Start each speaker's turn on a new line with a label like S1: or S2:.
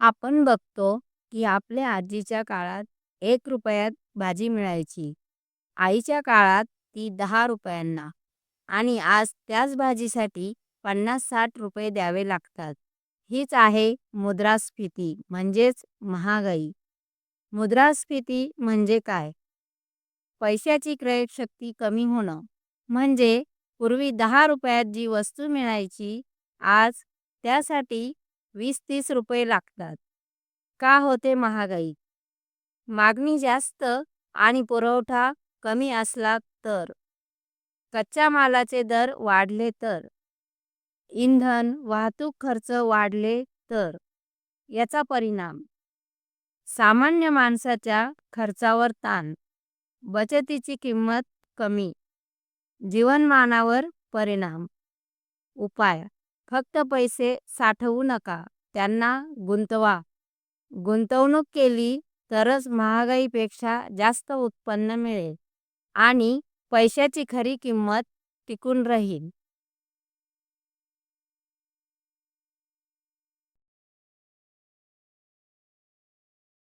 S1: आपण बघतो की आपल्या आजीच्या काळात एक रुपयात भाजी मिळायची. आईच्या काळात ती दहा रुपयांना आणि आज त्याच भाजीसाठी पन्नास साठ रुपये द्यावे लागतात. हीच आहे मुद्रास्फीती म्हणजेच महागाई. मुद्रास्फीती म्हणजे काय? पैशाची क्रयशक्ती कमी होणं. म्हणजे पूर्वी दहा रुपयात जी वस्तू मिळायची आज त्यासाठी वीस तीस रुपये लागतात. का होते महागाई? मागणी जास्त आणि पुरवठा कमी असला तर. कच्च्या मालाचे दर वाढले तर. इंधन वाहतूक खर्च वाढले तर. याचा परिणाम सामान्य माणसाच्या खर्चावर ताण. बचतीची किंमत कमी. जीवनमानावर परिणाम. उपाय फक्त पैसे साठवू नका त्यांना गुंतवा. गुंतवणूक केली तरच महागाईपेक्षा जास्त उत्पन्न मिळेल आणि पैशाची खरी किंमत टिकून राहील.